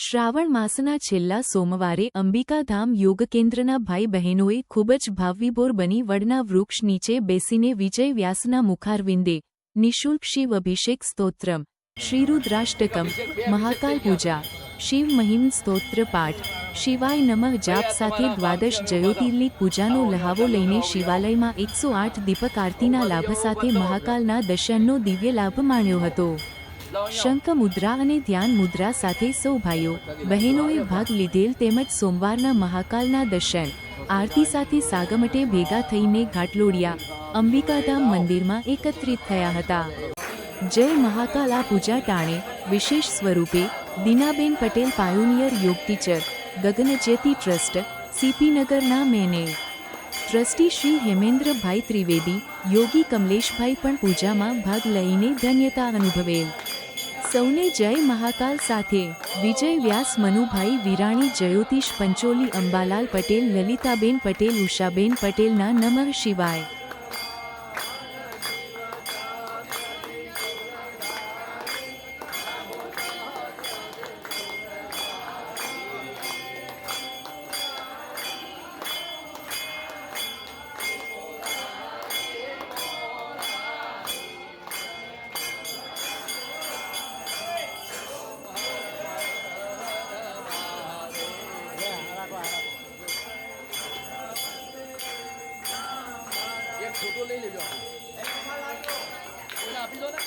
શ્રાવણ માસના છેલ્લા સોમવારે અંબિકાધામ યોગ કેન્દ્રના ભાઈ બહેનોએ ખૂબ જ ભાવવિભોર બની વડના વૃક્ષ નીચે બેસીને વિજય વ્યાસના મુખારવિંદે નિઃશુલ્ક શિવ અભિષેક સ્તોત્રમ, શ્રીરુદ્રાષ્ટકમ, મહાકાલ પૂજા, શિવ મહિમ સ્તોત્ર પાઠ, શિવાય નમઃ જાપ સાથે દ્વાદશ જયોતિર્ની પૂજાનો લહાવો લઈને શિવાલયમાં એકસો આઠ દીપક આરતીના લાભ સાથે મહાકાલના દર્શનનો દિવ્ય લાભ માણ્યો હતો. શંખ, મુદ્રા અને ધ્યાન મુદ્રા સાથે સૌ ભાઈઓ બહેનોએ ભાગ લીધેલ તેમજ સોમવારના મહાકાલના દર્શન, આરતી સાથે સાગમટે ભેગા થઈને ઘાટલોડિયા, અંબિકાધામ મંદિરમાં એકત્રિત થયા હતા. જય મહાકાલ, આ પૂજા ટાણે વિશેષ સ્વરૂપે Dinaben Patel pioneer yoga teacher Gaganjyoti trust સીપીનગરના મેને. ટ્રસ્ટી શ્રી હેમેન્દ્રભાઈ ત્રિવેદી, યોગી કમલેશભાઈ પણ પૂજામાં ભાગ લઈને ધન્યતા અનુભવેલ. સૌને જય મહાકાલ સાથે. વિજય વ્યાસ, મનુભાઈ, વિરાણી, જયોતિષ, પંચોલી, અંબાલાલ પટેલ, લલિતાબેન પટેલ, ઉષાબેન પટેલના નમઃ શિવાય. ફોટો લઈ લેજો આપી દો ને.